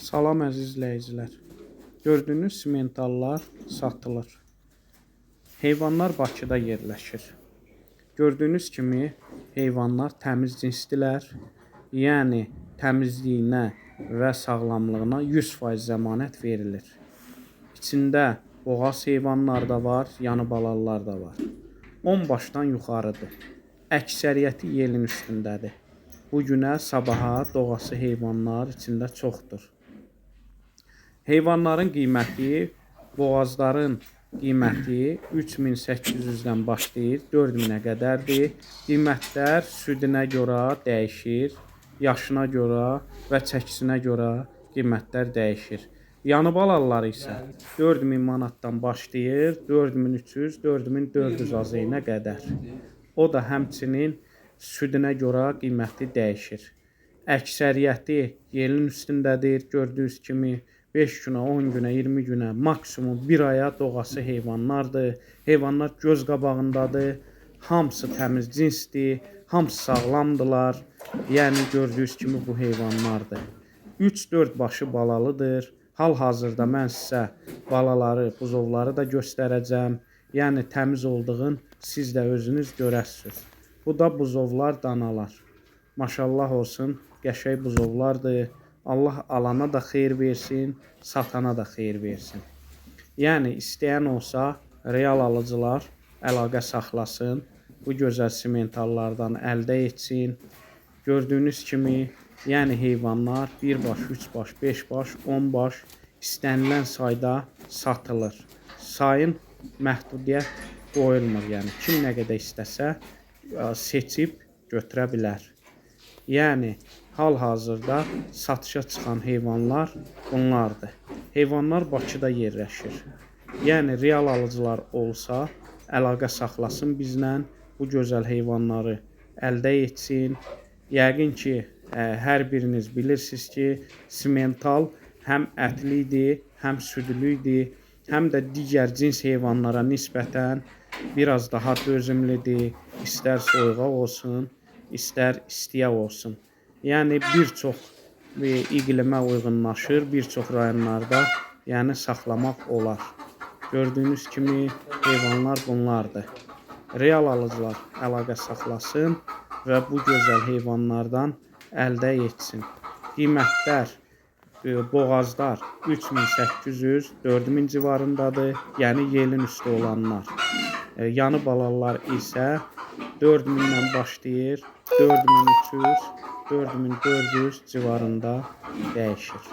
Salam əziz izləyicilər. Gördüyünüz simentallar satılır. Heyvanlar Bakıda yerləşir. Gördüyünüz kimi heyvanlar təmiz cinsdilər. Yəni təmizliyinə və sağlamlığına 100% zəmanət verilir. İçində boğaz heyvanlar da var, yanı balalılar da var. 10 başdan yuxarıdır. Əksəriyyəti yelin üstündədir. Bu günə, sabaha doğası heyvanlar içində çoxdur. Heyvanların qiyməti, boğazların qiyməti 3800-dən başlayır 4000-ə qədərdir. Qiymətlər südünə görə dəyişir, yaşına görə və çəkisinə görə qiymətlər dəyişir. Yanı balaları isə 4000 manatdan başlayır 4300, 4400 azeyinə qədər. O da həmçinin südünə görə qiyməti dəyişir. Əksəriyyəti yelin üstündədir. Gördüyünüz kimi 5 günə, 10 günə, 20 günə, maksimum 1 aya doğası heyvanlardır. Heyvanlar göz qabağındadır. Hamısı təmiz cinsdir, hamısı sağlamdılar. Yəni gördüyünüz kimi bu heyvanlardır. 3-4 başı balalıdır. Hal-hazırda mən sizə balaları, buzovları da göstərəcəm. Yəni təmiz olduğun siz də özünüz görərsiniz. Bu da buzovlar, danalar. Maşallah olsun, qəşəng buzovlardır. Allah alana da xeyir versin, satana da xeyir versin. Yəni istəyən olsa real alıcılar əlaqə saxlasın. Bu gözəl simentallardan əldə etsin. Gördüyünüz kimi, yəni heyvanlar 1 baş, 3 baş, 5 baş, 10 baş istənilən sayda satılır. Sayın məhdudiyyət qoyulmur. Yəni kim nə qədər istəsə seçib götürə bilər. Yəni hal-hazırda satışa çıxan heyvanlar bunlardır. Heyvanlar Bakıda yerləşir. Yəni real alıcılar olsa, əlaqə saxlasın bizlə, bu gözəl heyvanları əldə etsin. Yəqin ki, ə, hər biriniz bilirsiniz ki, simental həm ətlidir, həm südlüdür, həm də digər cins heyvanlara nisbətən biraz daha dözümlüdür. İstər soyuğa olsun, istər istiyə olsun. Yəni bir çox e, iqlimə uyğunlaşır, bir çox rayonlarda yəni saxlamaq olar. Gördüyünüz kimi heyvanlar bunlardır. Real alıcılar əlaqə saxlasın və bu gözəl heyvanlardan əldə etsin. Qiymətlər e, boğazlar 3800, 4000 civarındadır. Yəni yelin üstü olanlar. E, yanı balalar isə 4000-dən başlayır, 4300, 4400 civarında dəyişir.